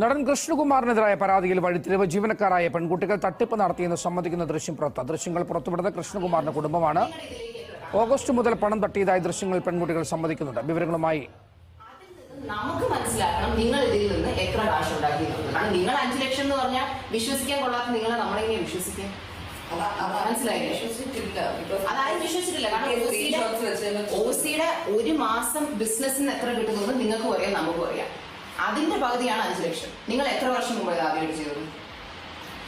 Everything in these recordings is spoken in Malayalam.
നടൻ കൃഷ്ണകുമാറിനെതിരായ പരാതിയിൽ വഴിത്തിരിവ് ജീവനക്കാരായ പെൺകുട്ടികൾ തട്ടിപ്പ് നടത്തിയെന്ന് സമ്മതിക്കുന്ന ദൃശ്യം പുറത്ത്. ദൃശ്യങ്ങൾ പുറത്തുവിടുന്ന കൃഷ്ണകുമാറിന്റെ കുടുംബമാണ്. ഓഗസ്റ്റ് മുതൽ പണം തട്ടിയതായി ദൃശ്യങ്ങൾ പെൺകുട്ടികൾ സമ്മതിക്കുന്നുണ്ട്. വിവരങ്ങളുമായി നമുക്ക് മനസ്സിലാക്കണം നിങ്ങൾ ഇതിൽ നിന്ന് എത്ര കാശ് ഉണ്ടാക്കി കാരണം നിങ്ങൾ അഞ്ചു ലക്ഷം എന്ന് പറഞ്ഞാൽ വിശ്വസിക്കാൻ കൊള്ളാത്ത നിങ്ങളെ നമ്മളെങ്ങനെ വിശ്വസിക്കാം? മനസ്സിലായില്ലേ? അതാരും വിശ്വസിച്ചിട്ടില്ല. കാരണം ഓസിയുടെ ഒരു മാസം ബിസിനസ്സിന് എത്ര കിട്ടുന്നത് നിങ്ങൾക്കും അറിയാം നമുക്കും അറിയാം അതിന്റെ പകുതിയാണ് അഞ്ചു ലക്ഷം നിങ്ങൾ എത്ര വർഷം മുമ്പ് ഇത് ആദ്യമായിട്ട് ചെയ്തത്?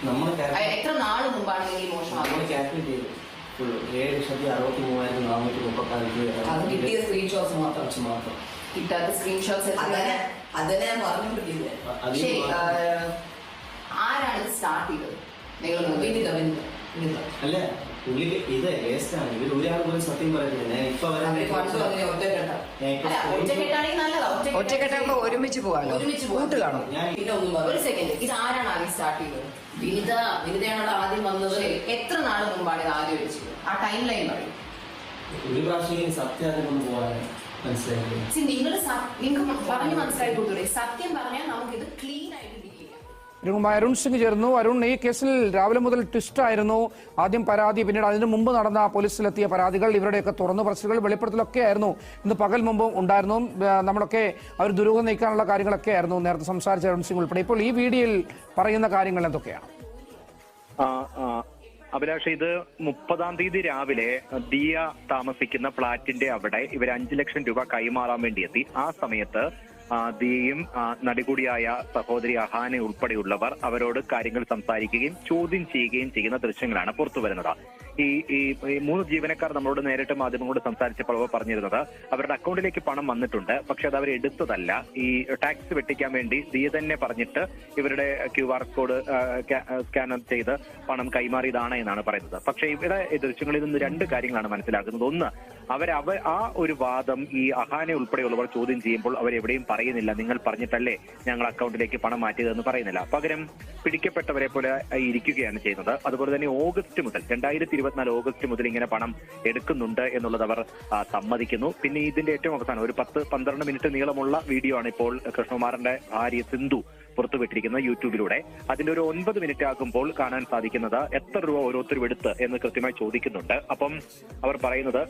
നമ്മൾ എത്ര നാൾ മുമ്പാണ് നിങ്ങൾ ഈ മോശം നമ്മൾ ആദ്യമായിട്ട് കാൽക്കുലേറ്റ് ചെയ്തു. ഫുള്ള് ഏഴ് ലക്ഷത്തി അറുപത്തി മൂവായിരത്തി നാനൂറ്റി മുപ്പത്തി അത് കിട്ടിയ സ്ക്രീൻഷോട്ട്സ് മാത്രം. അഞ്ച് മാത്രം. കിട്ടാത്ത സ്ക്രീൻഷോട്ട്സ് അതന്നെ അതന്നെ ഞാൻ പറഞ്ഞുകൊണ്ടിരിക്കില്ലേ അതിൽ ശരി ആരാണ് ഇത് സ്റ്റാർട്ട് ചെയ്തത്? നിങ്ങൾ വിനിത വിനിത വിനിത. അല്ല പുള്ളിക്ക് ഇത് വേസ്റ്റ് ആണ്. ഇവർ ഒരാൾ പോലും സത്യം പറയുന്നില്ല ഞാൻ ഇപ്പൊ അല്ല ഒറ്റക്കെട്ടാണെങ്കിൽ നല്ലതാ ഒറ്റക്കെട്ടാകുമ്പോ ഒരുമിച്ച് പോകാലോ? ഒരുമിച്ച് പോകാം. കൂട്ട് കാണും ഞാൻ പിന്നെ ഒന്നും ഒരു പറഞ്ഞു സെക്കൻഡ് ഇത് ആരാണ് ആദ്യം സ്റ്റാർട്ട് ചെയ്തത്? വിനിത വിനിതയാണോ ആദ്യം വന്നത്. എത്ര നാൾ മുമ്പാണ് ഇത് ആദ്യം ഒഴിച്ചത് ആ ടൈം ലൈൻ പറയും. ഒരു പ്രാവശ്യം ഇങ്ങനെ സത്യം അതിൽ കൊണ്ട് പോകാൻ മനസ്സിലായില്ലേ? നിങ്ങൾ നിങ്ങൾക്ക് പറഞ്ഞു മനസ്സിലാക്കി കൊടുത്തൂടെ സത്യം പറഞ്ഞാൽ നമുക്കിത് ക്ലീൻ ആയിട്ട് ചെയ്യാം അരുൺ സിംഗ് ചേർന്നു. അരുൺ ഈ കേസിൽ രാവിലെ മുതൽ ട്വിസ്റ്റ് ആയിരുന്നു. ആദ്യം പരാതി പിന്നീട് അതിനു മുമ്പ് നടന്ന പോലീസിലെത്തിയ പരാതികൾ ഇവരുടെയൊക്കെ തുറന്നു പറച്ചിലുകൾ വെളിപ്പെടുത്തലൊക്കെ ആയിരുന്നു. ഇന്ന് പകൽ മുമ്പ് ഉണ്ടായിരുന്നു. നമ്മളൊക്കെ അവർ ദുരൂഹം നീക്കാനുള്ള കാര്യങ്ങളൊക്കെ ആയിരുന്നു നേരത്തെ സംസാരിച്ച അരുൺ സിംഗ് ഉൾപ്പെടെ. ഇപ്പോൾ ഈ വീഡിയോയിൽ പറയുന്ന കാര്യങ്ങൾ എന്തൊക്കെയാണ്. അഭിലാഷ് ഇത് മുപ്പതാം തീയതി രാവിലെ ദിയ താമസിക്കുന്ന ഫ്ളാറ്റിന്റെ അവിടെ ഇവർ അഞ്ചു ലക്ഷം രൂപ കൈമാറാൻ വേണ്ടി എത്തി. ആ സമയത്ത് ദിയയും നടികൂടിയായ സഹോദരി അഹാനെ ഉൾപ്പെടെയുള്ളവർ അവരോട് കാര്യങ്ങൾ സംസാരിക്കുകയും ചോദ്യം ചെയ്യുകയും ചെയ്യുന്ന ദൃശ്യങ്ങളാണ് പുറത്തു വരുന്നത് ഈ ഈ മൂന്ന് ജീവനക്കാർ നമ്മളോട് നേരിട്ട് മാധ്യമങ്ങളോട് സംസാരിച്ചപ്പോൾ അവർ പറഞ്ഞിരുന്നത് അവരുടെ അക്കൗണ്ടിലേക്ക് പണം വന്നിട്ടുണ്ട് പക്ഷെ അത് അവർ എടുത്തതല്ല ഈ ടാക്സ് വെട്ടിക്കാൻ വേണ്ടി സിയെ തന്നെ പറഞ്ഞിട്ട് ഇവരുടെ ക്യു ആർ കോഡ് സ്കാനർ ചെയ്ത് പണം കൈമാറിയതാണ് എന്നാണ് പറയുന്നത്. പക്ഷേ ഇവിടെ ഈ ദൃശ്യങ്ങളിൽ നിന്ന് രണ്ട് കാര്യങ്ങളാണ് മനസ്സിലാക്കുന്നത് ഒന്ന് അവർ അവ ആ ഒരു വാദം ഈ അഹാനെ ഉൾപ്പെടെയുള്ളവർ ചോദ്യം ചെയ്യുമ്പോൾ അവർ എവിടെയും പറയുന്നില്ല. നിങ്ങൾ പറഞ്ഞിട്ടല്ലേ ഞങ്ങൾ അക്കൗണ്ടിലേക്ക് പണം മാറ്റിയതെന്ന് പറയുന്നില്ല. പകരം പിടിക്കപ്പെട്ടവരെ പോലെ ഇരിക്കുകയാണ് ചെയ്യുന്നത്. അതുപോലെ തന്നെ ഓഗസ്റ്റ് മുതൽ രണ്ടായിരത്തി ഇരുപത്തിനാല് ഓഗസ്റ്റ് മുതൽ ഇങ്ങനെ പണം എടുക്കുന്നുണ്ട് എന്നുള്ളത് അവർ സമ്മതിക്കുന്നു. പിന്നെ ഇതിന്റെ ഏറ്റവും അവസാനം ഒരു പത്ത് പന്ത്രണ്ട് മിനിറ്റ് നീളമുള്ള വീഡിയോ ആണ് ഇപ്പോൾ കൃഷ്ണകുമാറിന്റെ ഭാര്യ സിന്ധു പുറത്തുവിട്ടിരിക്കുന്നത് യൂട്യൂബിലൂടെ. അതിന്റെ ഒരു ഒൻപത് മിനിറ്റ് ആകുമ്പോൾ കാണാൻ സാധിക്കുന്നത് എത്ര രൂപ ഓരോരുത്തരും എടുത്ത് എന്ന് കൃത്യമായി ചോദിക്കുന്നുണ്ട്. അപ്പം അവർ പറയുന്നത്